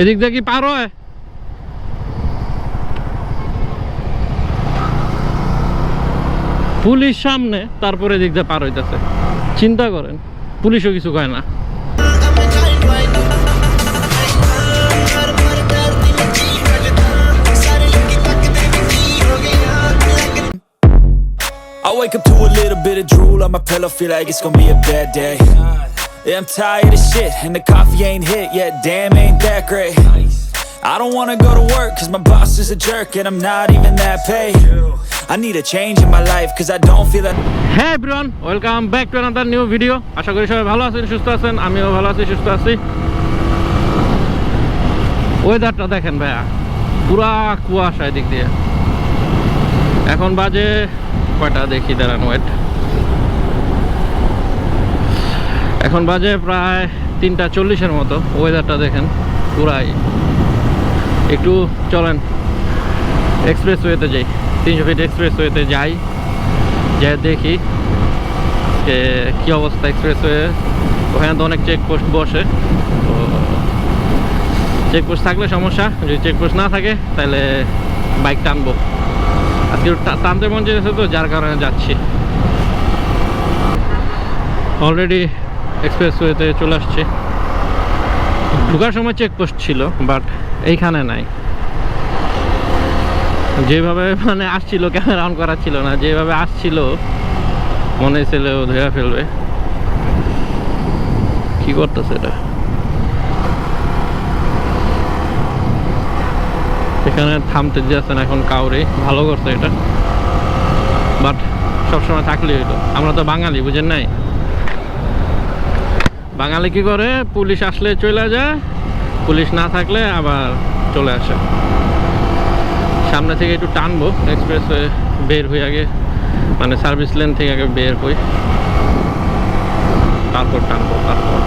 এদিক দিয়ে কি পার হয় পুলিশ সামনে তারপরে এদিক দিয়ে পার হইতেছে চিন্তা করেন পুলিশও কিছু কয় না I wake up to a little bit of drool on my pillow, feel like it's gonna be a bad day. Yeah, I'm tired of shit, and the coffee ain't hit yet, damn, ain't that great. I don't wanna go to work, cause my boss is a jerk, and I'm not even that paid. I need a change in my life, cause I don't feel that. হ্যাঁ everyone welcome back to another new video আশা করি সবাই ভালো আছেন সুস্থ আছেন আমিও ভালো আছি সুস্থ আছি ওয়েদারটা দেখেন ভাইয়া পুরা কুয়াশা এদিক দিয়ে এখন বাজে কয়টা দেখি দাঁড়ান ওয়েট এখন বাজে প্রায় তিনটা চল্লিশের মতো ওয়েদারটা দেখেন পুরাই। একটু চলেন এক্সপ্রেস ওয়েতে যাই, তিনশো ফিট এক্সপ্রেস ওয়েতে যাই যে দেখি যে কী অবস্থা এক্সপ্রেস হয়ে ওখানে তো অনেক চেকপোস্ট বসে, তো চেকপোস্ট থাকলে সমস্যা, যদি চেকপোস্ট না থাকে তাহলে বাইক টানবো আজকে টানতে মন চেয়েছে তো যার কারণে যাচ্ছি। অলরেডি এক্সপ্রেস ওয়েতে চলে আসছে। ঢুকার সময় চেকপোস্ট ছিল বাট এইখানে নাই। যেভাবে মানে আসছিল ক্যামেরা অন করা ছিল না। যেভাবে আসছিল, মনে ছিল ও ধরে ফেলবে। কি করতেছে এটা? এখানে থামতে দিয়েছে না এখন কাউরে। ভালো করছে এটা। বাট সবসময় থাকলে হইতো আমরা তো বাঙালি, বুঝেন নাই? বাঙালি কি করে? পুলিশ আসলে চলে যায়, পুলিশ না থাকলে আবার চলে আসে। সামনে থেকে একটু টানবো এক্সপ্রেস হয়ে বের হয়ে আগে মানে সার্ভিস লেন থেকে আগে বের হই। তারপর টানবো, তারপর।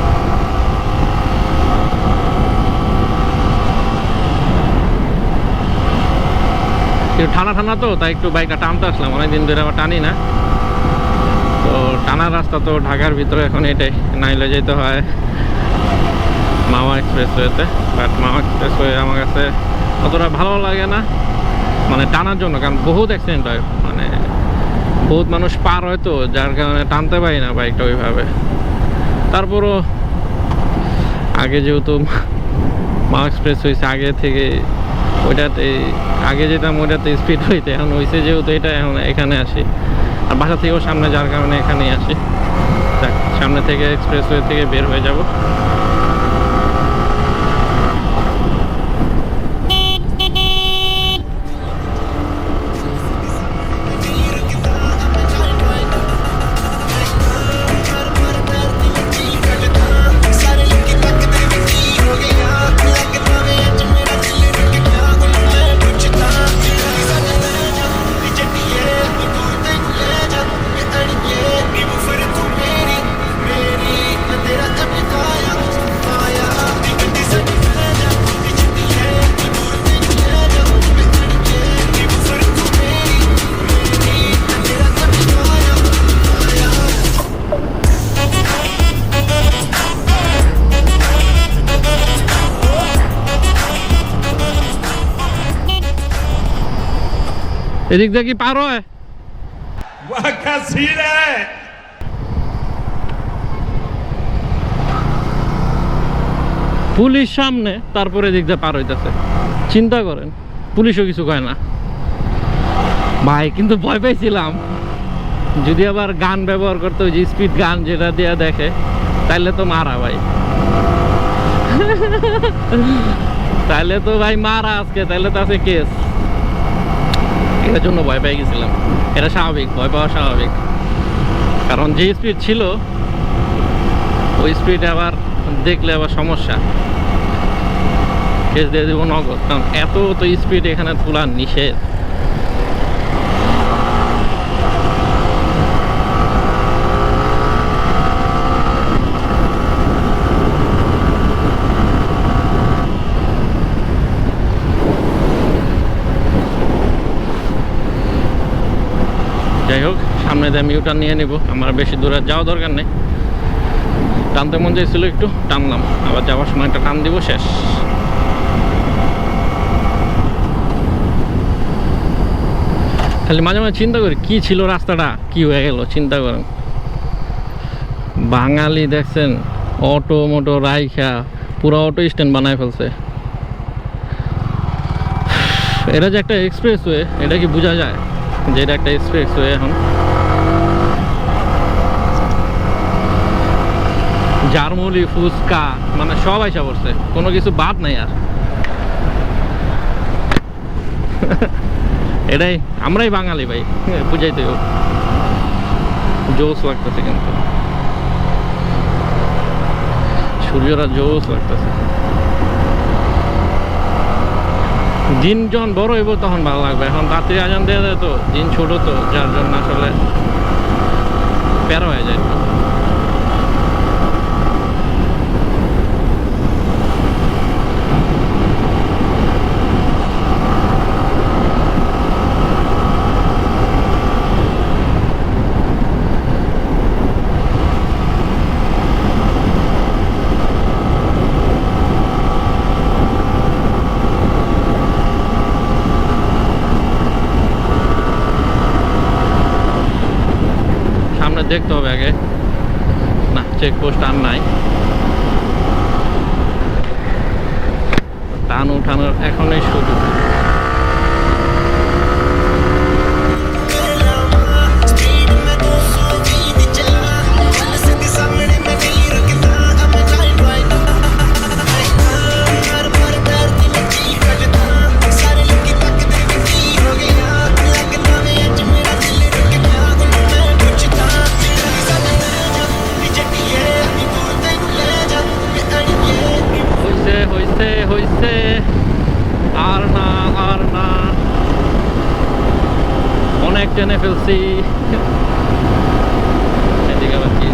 একটু ঠান্ডা ঠান্ডা তো, তাই একটু বাইকটা টানতে আসলাম, অনেকদিন ধরে আবার টানি না। তো টানা রাস্তা তো ঢাকার ভিতরে এখন এটাই। নাইলে যেতে হয় মামা এক্সপ্রেস ওয়েতে বাট মামা এক্সপ্রেস ওয়ে আমার কাছে অতটা ভালো লাগে না মানে টানার জন্য, কারণ বহুত অ্যাক্সিডেন্ট হয় মানে বহুত মানুষ পার হয় তো, যার কারণে টানতে পারি না বাইকটা ওইভাবে। তারপরও আগে যেহেতু মা এক্সপ্রেস হয়েছে, আগে থেকে ওইটাতে, আগে যেতাম ওইটাতে স্পিড হইতে, এখন হয়েছে যেহেতু এটা, এখন এখানে আসি। আর বাসা থেকেও সামনে যার কারণে এখানেই আসি। সামনে থেকে এক্সপ্রেসওয়ে থেকে বের হয়ে যাব। এদিক দিয়ে কি পার হয়? পুলিশ সামনে তারপরে এদিক দিয়ে পার হইতেছে। চিন্তা করেন পুলিশও কিছু কয় না। ভাই কিন্তু ভয় পাইছিলাম যদি আবার গান ব্যবহার করতে যে স্পিড গান যেটা দিয়ে দেখে তাইলে তো মারা ভাই। তাহলে তো ভাই মারা আজকে তাহলে তো আছে কেস এটার জন্য ভয় পেয়ে গেছিলাম। এটা স্বাভাবিক, ভয় পাওয়া স্বাভাবিক। কারণ যে স্পিড ছিল, ওই স্পিড আবার দেখলে আবার সমস্যা। কেস দিয়ে দেবো নগদ। কারণ এত তো স্পিড এখানে তোলা নিষেধ। যাই হোক, সামনে দিয়ে আমি ইউটার্ন নিয়ে নেব। আমার বেশি দূরে যাওয়া দরকার নেই। টানতে মন চাইছিল একটু, টানলাম। আবার যাওয়ার সময় একটা টান দিব, শেষ। খালি মাঝে মাঝে চিন্তা করি, কি ছিল রাস্তাটা? কি হয়ে গেল? চিন্তা করেন। বাঙালি দেখছেন, অটো, মোটো, রাইখা, পুরো অটো স্ট্যান্ড বানায় ফেলছে। এটা যে একটা এক্সপ্রেসওয়ে এটা কি বোঝা যায়? যে এটা একটা এক্সপ্রেস ওয়ে এখন। জারমুলি ফুচকা মানে সব আইসা পড়ছে। কোনো কিছু বাদ নাই আর। এটাই আমরাই বাঙালি ভাই। হ্যাঁ, বুঝাইতে জোস লাগতেছে কিন্তু। সূর্যরা জোস লাগতেছে। দিন যখন বড় হইব তখন ভালো লাগবে। এখন রাত্রি আজান দেওয়া দেয় তো দিন ছোট তো, যার জন্য আসলে প্যারা হয়ে যায়। সামনে দেখতে হবে আগে। না চেকপোস্ট আর নাই। টান উঠানোর এখনই শুরু টেনে ফেলছি এদিকে আবার কি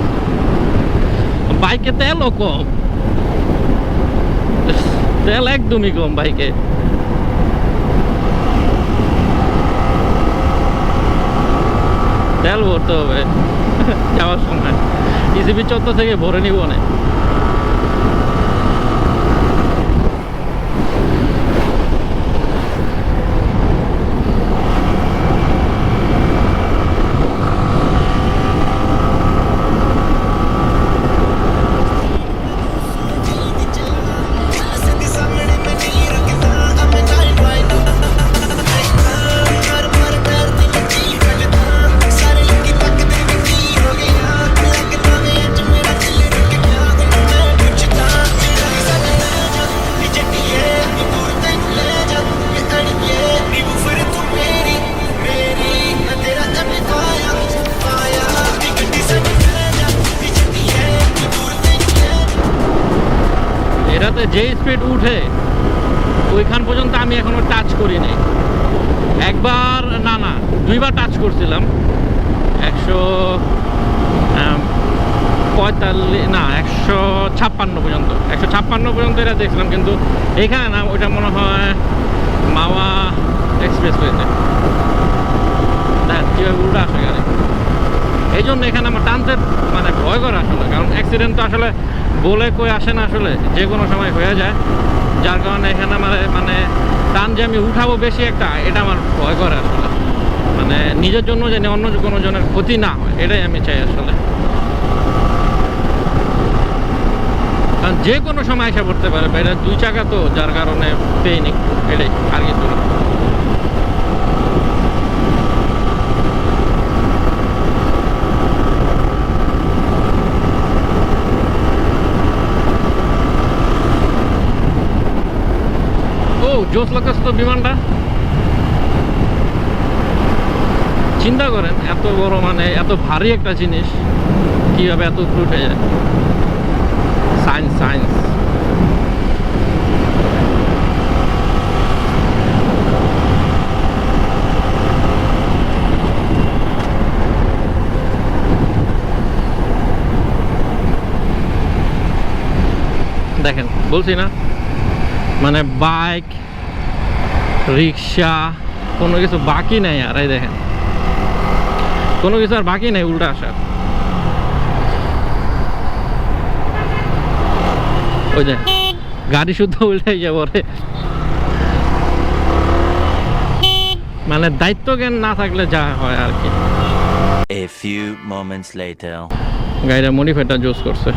বাইকে তেলও কম তেল একদমই কম বাইকে তেল ভরতে হবে যাওয়ার সময় ইসিবি চত্বর থেকে ভরে নিব না যে উঠে, ওইখান পর্যন্ত আমি এখনও টাচ করিনি একবার, না না, দুইবার টাচ করছিলাম। একশো পঁয়তাল্লিশ না, একশো ছাপ্পান্ন পর্যন্ত। একশো ছাপ্পান্ন পর্যন্ত এটা দেখছিলাম, কিন্তু এখানে না, ওইটা মনে হয় মাওয়া এক্সপ্রেস ওয়েতে দেখ কীভাবে উল্টা আসে গাড়ি এই জন্য এখানে আমার টানতে মানে ভয় করে আসলে কারণ অ্যাক্সিডেন্ট তো আসলে বলে কই আসে না আসলে, যে কোনো সময় হয়ে যায়। যার কারণে এখানে আমার মানে টান যে আমি উঠাবো বেশি একটা, এটা আমার ভয় করে আসলে। মানে নিজের জন্য যেন অন্য কোনো জনের ক্ষতি না হয়, এটাই আমি চাই আসলে। কারণ যে কোনো সময় এসে পড়তে পারে বা এটা দুই চাকা তো, যার কারণে পেয়ে নি এটাই, আর কিছু না। জোস লাগতেছে তো বিমানটা? চিন্তা করেন, এত বড় মানে এত ভারী একটা জিনিস, কীভাবে এত উপরে উঠে যায়? সায়েন্স সায়েন্স দেখেন, বলছি না? মানে বাইক রিক্সা কোনো কিছু বাকি নাই আর এই দেখেন। কোনো কিছু আর বাকি নাই উল্টা আসার ওই যে গাড়ি শুদ্ধ উল্টাই যাব রে মানে দায়িত্ব জ্ঞান না থাকলে যা হয় আর কি। A few moments later. গাড়িটা মডিফাইটা জুস করছে।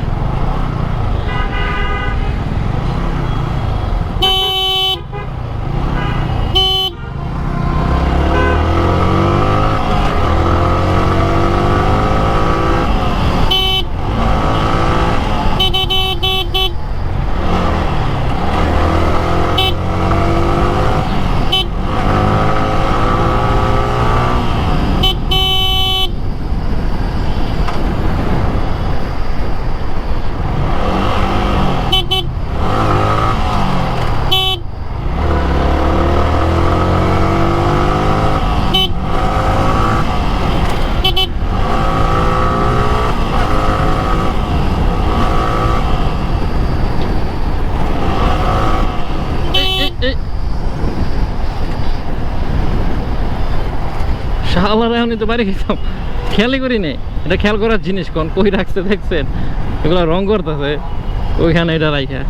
তো বাড়ি গেছিলাম খেয়ালই করি নাই। এটা খেয়াল করার জিনিস কোন? কই রাখছে, দেখছেন? এগুলো রং করতেছে। ওইখানে এটা রাইখা।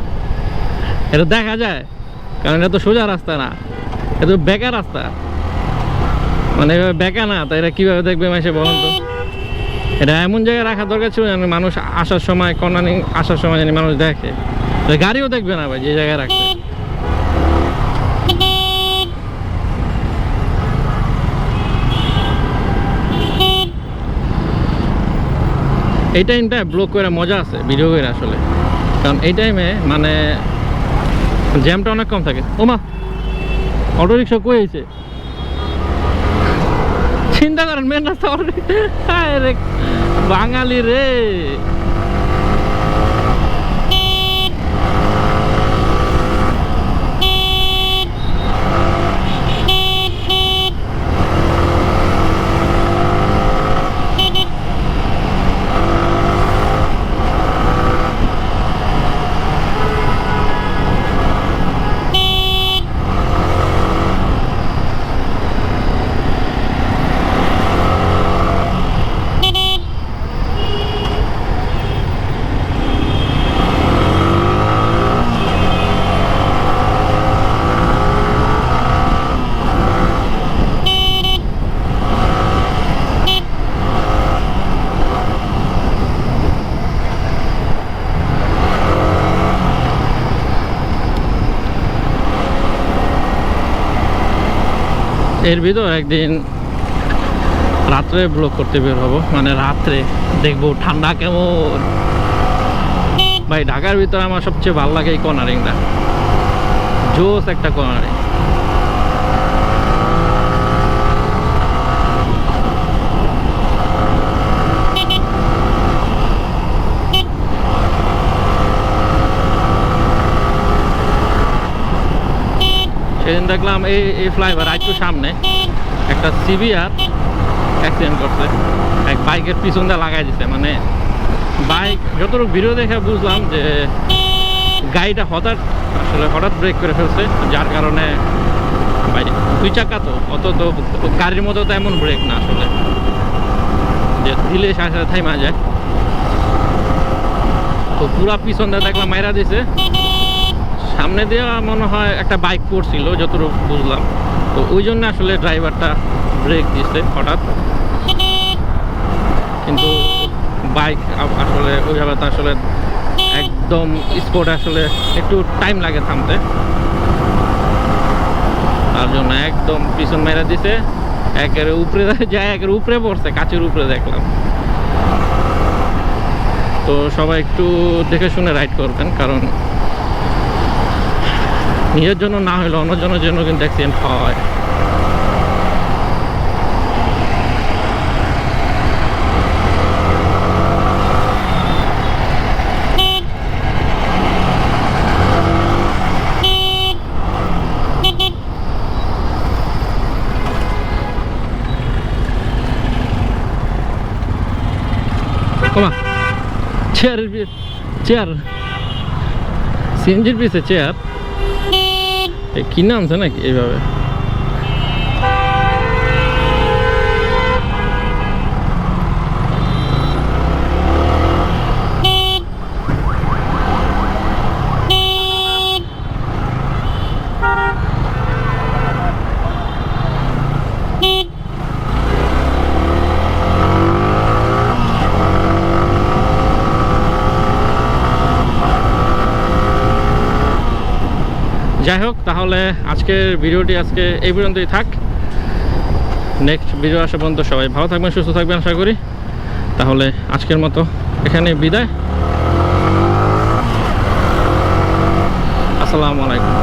এটা দেখা যায়, কারণ এটা তো সোজা রাস্তা না। এটা তো বেকা রাস্তা। মানে এভাবে বেকা না, তো এটা কীভাবে দেখবে মাসে বলুন তো? এটা এমন জায়গায় রাখা দরকার ছিল যেন মানুষ আসার সময় কর্নারিং আসার সময় জানি মানুষ দেখে। গাড়িও দেখবে না ভাই, যে জায়গায় রাখছে। এই টাইমটা ব্লক করে মজা আছে ভিডিও করে আসলে। কারণ এই টাইমে মানে জ্যামটা অনেক কম থাকে। ওমা অটো রিক্সা কই হয়েছে চিন্তা করেন মেন রাস্তা অটো বাঙালি রে। এর ভিতর একদিন রাত্রে ব্লগ করতে বের হব। মানে রাত্রে দেখব ঠান্ডা কেমন। ভাই, ঢাকার ভিতরে আমার সবচেয়ে ভালো লাগে এই কর্নারিংটা জোস একটা কর্নারিং সেদিন দেখলাম এই এই ফ্লাইওভার একটু সামনে, একটা সিভিআর অ্যাক্সিডেন্ট করছে। এক বাইকের দিয়ে লাগাই দিছে মানে বাইক যতটুকু ভিডিও দেখে বুঝলাম যে গাড়িটা হঠাৎ, আসলে হঠাৎ ব্রেক করে ফেলছে, যার কারণে দুই চাকা তো অত তো গাড়ির মতো তো এমন ব্রেক না আসলে। যে দিলে সাথে সাথে থাইমা যায়। তো পুরা পিছন দিয়ে দেখলাম মাইরা দিছে। সামনে দিয়ে মনে হয় একটা বাইক পড়ছিল যতটুকু বুঝলাম। তো ওই জন্য আসলে ড্রাইভারটা ব্রেক দিচ্ছে হঠাৎ। কিন্তু বাইক আসলে ওইভাবে তো আসলে একদম স্পোর্ট আসলে একটু টাইম লাগে থামতে। তার জন্য একদম পিছন মেরে দিছে একের উপরে যায় একের উপরে পড়ছে কাচের উপরে দেখলাম। তো সবাই একটু দেখে শুনে রাইড করবেন, কারণ নিজের জন্য না হলে অন্যজনের জন্য কিন্তু অ্যাক্সিডেন্ট হয়। চেয়ারের চেয়ার সিএনজির পিছে চেয়ার এ নামছে নাকি এইভাবে যাই হোক তাহলে আজকের ভিডিওটি আজকে এই পর্যন্তই থাক। নেক্সট ভিডিও আসা পর্যন্ত সবাই ভালো থাকবেন, সুস্থ থাকবেন আশা করি। তাহলে আজকের মতো এখানে বিদায়। আসসালামু আলাইকুম।